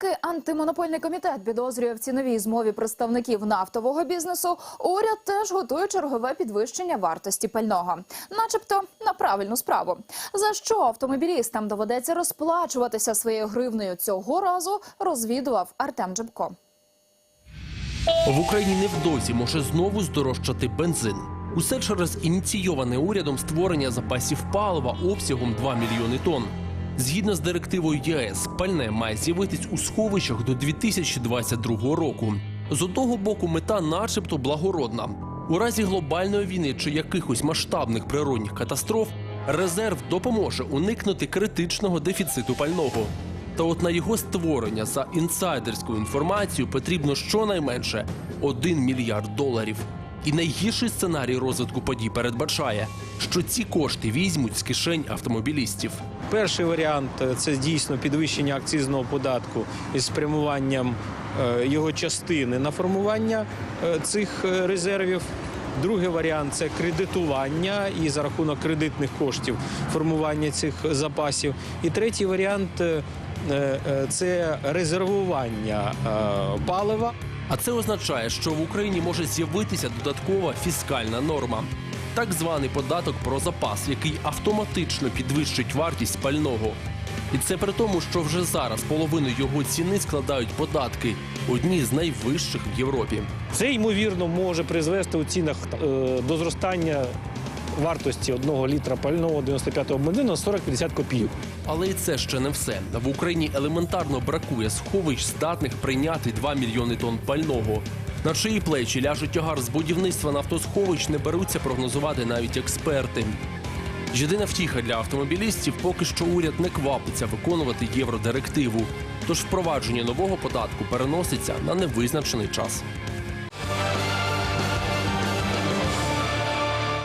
Поки антимонопольний комітет підозрює в ціновій змові представників нафтового бізнесу, уряд теж готує чергове підвищення вартості пального, начебто на правильну справу. За що автомобілістам доведеться розплачуватися своєю гривнею цього разу, розвідував Артем Джебко. В Україні невдовзі може знову здорожчати бензин. Усе через ініційоване урядом створення запасів палива обсягом 2 мільйони тонн. Згідно з директивою ЄС, пальне має з'явитись у сховищах до 2022 року. З одного боку, мета, начебто, благородна. У разі глобальної війни чи якихось масштабних природних катастроф резерв допоможе уникнути критичного дефіциту пального. Та от на його створення за інсайдерською інформацією потрібно щонайменше 1 мільярд доларів. І найгірший сценарій розвитку подій передбачає, що ці кошти візьмуть з кишень автомобілістів. Перший варіант це дійсно підвищення акцизного податку із спрямуванням е, його частини на формування е, цих е, резервів. Другий варіант це кредитування і за рахунок кредитних коштів формування цих запасів. І третій варіант це резервування палива. А це означає, що в Україні може з'явитися додаткова фіскальна норма. Так званий податок про запас, який автоматично підвищить вартість пального. І це при тому, що вже зараз половину його ціни складають податки, одні з найвищих в Європі. Це ймовірно може призвести у цінах е, до зростання вартості одного літра пального 95-го бензину на 40-50 копійок. Але і це ще не все. В Україні елементарно бракує сховищ, здатних прийняти 2 мільйони тонн пального. На чиї плечі ляже тягар з будівництва нафтосховищ не беруться прогнозувати навіть експерти. Єдина втіха для автомобілістів поки що уряд не квапиться виконувати євродирективу. Тож впровадження нового податку переноситься на невизначений час.